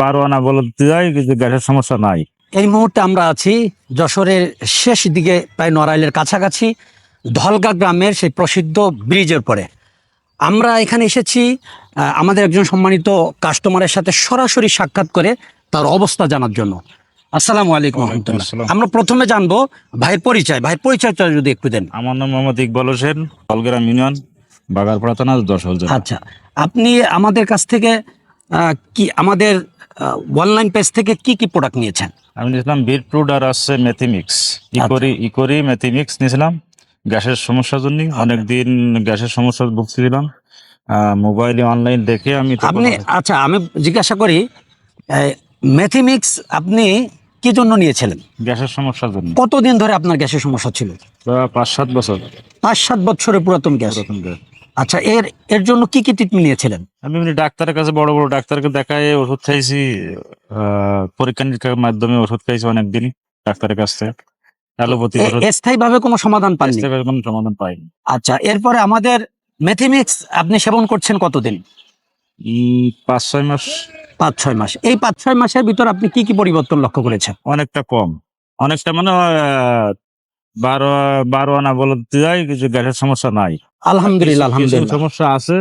বারো আনা বলতে যাই কিন্তু গ্যাসের সমস্যা নাই। এই মুহূর্তে আমরা আছি যশোরের শেষ দিকে প্রায় নড়াইলের কাছাকাছি ধলগা গ্রামের সেই প্রসিদ্ধ ব্রিজের পরে। আমরা এখানে এসেছি আমাদের একজন সম্মানিত কাস্টমারের সাথে সরাসরি সাক্ষাৎ করে তার অবস্থা জানার জন্য। আসসালামু আলাইকুম রহমতুল্লাহ। আমরা প্রথমে জানব ভাইয়ের পরিচয়। ভাইয়ের পরিচয়টা যদি একটু দেন। আমার নাম মোহাম্মদ ইকবাল হোসেন কলগ্রাম ইউনিয়ন বাগারপাড়া থানা জেলা। আচ্ছা আপনি আমাদের কাছ থেকে কি আমাদের অনলাইন পেজ থেকে কি কি প্রোডাক্ট নিয়েছেন? আমি নিয়েছিলাম বিটরুট আর আসছে মেথিমিক্স ইকোরি ইকোরি মেথিমিক্স নিয়েছিলাম। গ্যাসের সমস্যার জন্য অনেকদিন গ্যাসের সমস্যা ভুগছিলাম। মোবাইলে অনলাইন দেখে আমি আপনি আচ্ছা আমি জিজ্ঞাসা করি ম্যাথিমিক্স আপনি কি জন্য নিয়েছিলেন? গ্যাসের সমস্যার জন্য। কতদিন ধরে আপনার গ্যাসের সমস্যা ছিল? পাঁচ সাত বছর। পাঁচ সাত বছরের পুরাতন গ্যাস। আচ্ছা এর এর জন্য কি কি ট্রিটমেন্ট নিয়েছিলেন? আমি এমনি ডাক্তারের কাছে বড় বড় ডাক্তারকে দেখায় ওষুধ খাইছি পরীক্ষা নিরীক্ষার মাধ্যমে ওষুধ খাইছি অনেকদিন ডাক্তারের কাছ থেকে। অ্যালোপ্যাথি ওষুধ। স্থায়ী ভাবে কোনো সমাধান পাননি? কোনো সমাধান পাইনি। আচ্ছা এরপরে আমাদের ম্যাথিমিক্স আপনি সেবন করছেন কতদিন? পাঁচ ছয় মাস। পাঁচ ছয় মাস। এই পাঁচ ছয় মাসের ভিতর আপনি কি কি পরিবর্তন লক্ষ্য করেছেন? অনেকটা কম। অনেকটা মানে বারো বারো আনা বলতে যাই কিছু গ্যাসের সমস্যা নাই। আলহামদুলিল্লাহ আলহামদুলিল্লাহ। সমস্যা আছে।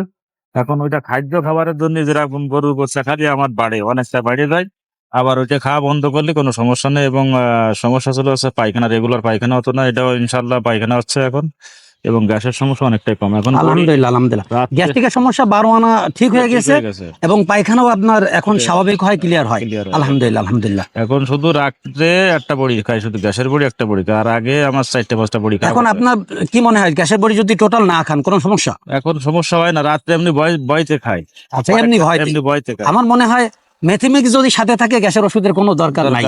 এখন ওইটা খাদ্য খাবারের জন্য যেরকম গরুর গোচ্ছা খালি আমার বাড়ে অনেকটা বাড়ে যায়। আবার ওইটা খাওয়া বন্ধ করলে কোনো সমস্যা নেই এবং আহ, সমস্যা ছিল হচ্ছে পায়খানা রেগুলার পায়খানা হতো না এটাও ইনশাল্লাহ পায়খানা হচ্ছে এখন। এবং গ্যাসের সমস্যা অনেকটাই কম। এখন আলহামদুলিল্লাহ আলহামদুলিল্লাহ। গ্যাস্ট্রিকের সমস্যা বারো আনা ঠিক হয়ে গেছে। এবং পায়খানাও আপনার এখন স্বাভাবিক হয় ক্লিয়ার হয়। আলহামদুলিল্লাহ আলহামদুলিল্লাহ। এখন শুধু রাত্রে একটা বড়ি খাই শুধু গ্যাসের বড়ি একটা বড়ি আর আগে আমার চারটে পাঁচটা বড়ি খাই এখন আপনার কি মনে হয় গ্যাসের বড়ি যদি টোটাল না খান কোনো সমস্যা? এখন সমস্যা হয় না রাত্রে এমনি বয়- বয়তে খাই। আচ্ছা এমনি হয়। এমনি বয়তে খাই। আমার মনে হয় ম্যাথিমিক্স যদি সাথে থাকে গ্যাসের ওষুধের কোনো দরকার নাই।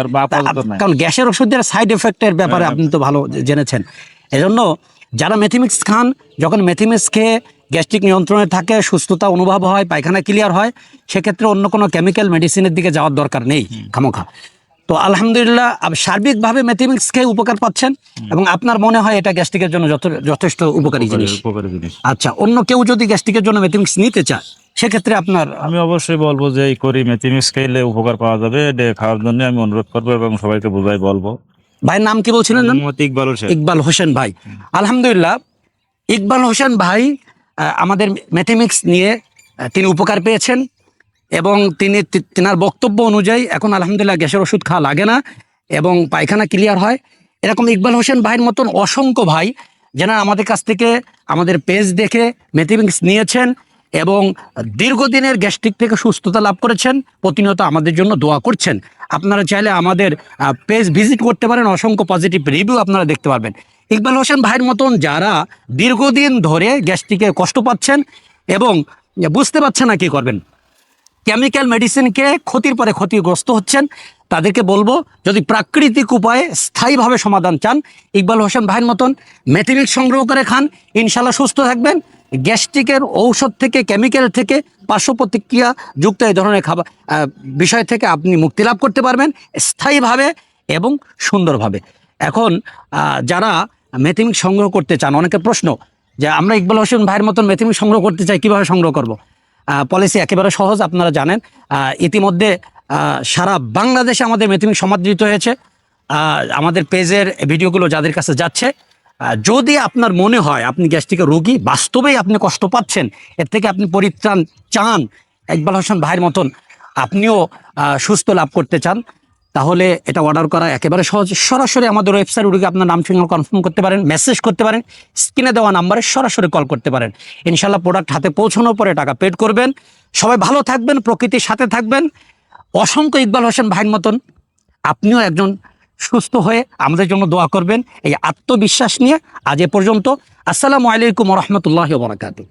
কারণ গ্যাসের ওষুধের সাইড এফেক্টের ব্যাপারে হ্যাঁ। আপনি তো ভালো জেনেছেন। এজন্য যারা মেথিমিক্স খান যখন মেথিমিক্স খেয়ে গ্যাস্ট্রিক নিয়ন্ত্রণে থাকে সুস্থতা অনুভব হয় পায়খানা ক্লিয়ার হয় সেক্ষেত্রে অন্য কোনো কেমিক্যাল মেডিসিনের দিকে যাওয়ার দরকার নেই খামোখা। তো আলহামদুলিল্লাহ সার্বিকভাবে মেথিমিক্স খেয়ে উপকার পাচ্ছেন এবং আপনার মনে হয় এটা গ্যাস্ট্রিকের জন্য যথেষ্ট উপকারী জিনিস। উপকারী জিনিস। আচ্ছা অন্য কেউ যদি গ্যাস্ট্রিকের জন্য মেথিমিক্স নিতে চায় সেক্ষেত্রে আপনার আমি অবশ্যই বলব যে এই করি মেথিমিক্স খেলে উপকার পাওয়া যাবে এটা খাওয়ার জন্য আমি অনুরোধ করব এবং সবাইকে বোঝাই বলব। ভাইয়ের নাম কি বলছিলেন ইকবাল হোসেন। ইকবাল হোসেন ভাই। আলহামদুলিল্লাহ ইকবাল হোসেন ভাই আমাদের ম্যাথেমিক্স নিয়ে তিনি উপকার পেয়েছেন এবং তিনি তিনার বক্তব্য অনুযায়ী এখন আলহামদুলিল্লাহ গ্যাসের ওষুধ খাওয়া লাগে না এবং পায়খানা ক্লিয়ার হয়। এরকম ইকবাল হোসেন ভাইয়ের মতন অসংখ্য ভাই যারা আমাদের কাছ থেকে আমাদের পেজ দেখে ম্যাথেমিক্স নিয়েছেন এবং দীর্ঘদিনের গ্যাস্ট্রিক থেকে সুস্থতা লাভ করেছেন প্রতিনিয়ত আমাদের জন্য দোয়া করছেন। আপনারা চাইলে আমাদের পেজ ভিজিট করতে পারেন, অসংখ্য পজিটিভ রিভিউ আপনারা দেখতে পারবেন। ইকবাল হোসেন ভাইয়ের মতন যারা দীর্ঘদিন ধরে গ্যাস্ট্রিকে কষ্ট পাচ্ছেন এবং বুঝতে পারছেন না কি করবেন কেমিক্যাল মেডিসিনকে ক্ষতির পরে ক্ষতিগ্রস্ত হচ্ছেন, তাদেরকে বলব, যদি প্রাকৃতিক উপায়ে স্থায়ীভাবে সমাধান চান, ইকবাল হোসেন ভাইয়ের মতন মেথিলিক সংগ্রহ করে খান ইনশাল্লাহ সুস্থ থাকবেন। গ্যাস্ট্রিকের ঔষধ থেকে, কেমিক্যাল থেকে পার্শ্ব প্রতিক্রিয়া যুক্ত এই ধরনের খাবার বিষয় থেকে আপনি মুক্তি লাভ করতে পারবেন স্থায়ীভাবে এবং সুন্দরভাবে। এখন যারা মেথিমিক সংগ্রহ করতে চান, অনেকের প্রশ্ন যে আমরা ইকবাল হোসেন ভাইয়ের মতন মেথিমিক সংগ্রহ করতে চাই, কীভাবে সংগ্রহ করব? পলিসি একেবারে সহজ, আপনারা জানেন। ইতিমধ্যে সারা বাংলাদেশে আমাদের মেথিমিক সমাদৃত হয়েছে। আমাদের পেজের ভিডিওগুলো যাদের কাছে যাচ্ছে যদি আপনার মনে হয় আপনি গ্যাস্ট্রিকের রোগী, বাস্তবেই আপনি কষ্ট পাচ্ছেন, এর থেকে আপনি পরিত্রাণ চান, ইকবাল হোসেন ভাইয়ের মতন আপনিও সুস্থ লাভ করতে চান, তাহলে এটা অর্ডার করা একেবারে সহজ। সরাসরি আমাদের ওয়েবসাইট উঠে আপনার নাম ঠিকানা কনফার্ম করতে পারেন মেসেজ করতে পারেন স্ক্রিনে দেওয়া নাম্বারে সরাসরি কল করতে পারেন। ইনশাল্লাহ প্রোডাক্ট হাতে পৌঁছানোর পরে টাকা পেড করবেন। সবাই ভালো থাকবেন, প্রকৃতির সাথে থাকবেন। অসংখ্য ইকবাল হোসেন ভাইয়ের মতন আপনিও একজন সুস্থ হয়ে আমাদের জন্য দোয়া করবেন এই আত্মবিশ্বাস নিয়ে আজ এ পর্যন্ত। আসসালামু আলাইকুম রহমতুল্লাহ বরাকাতু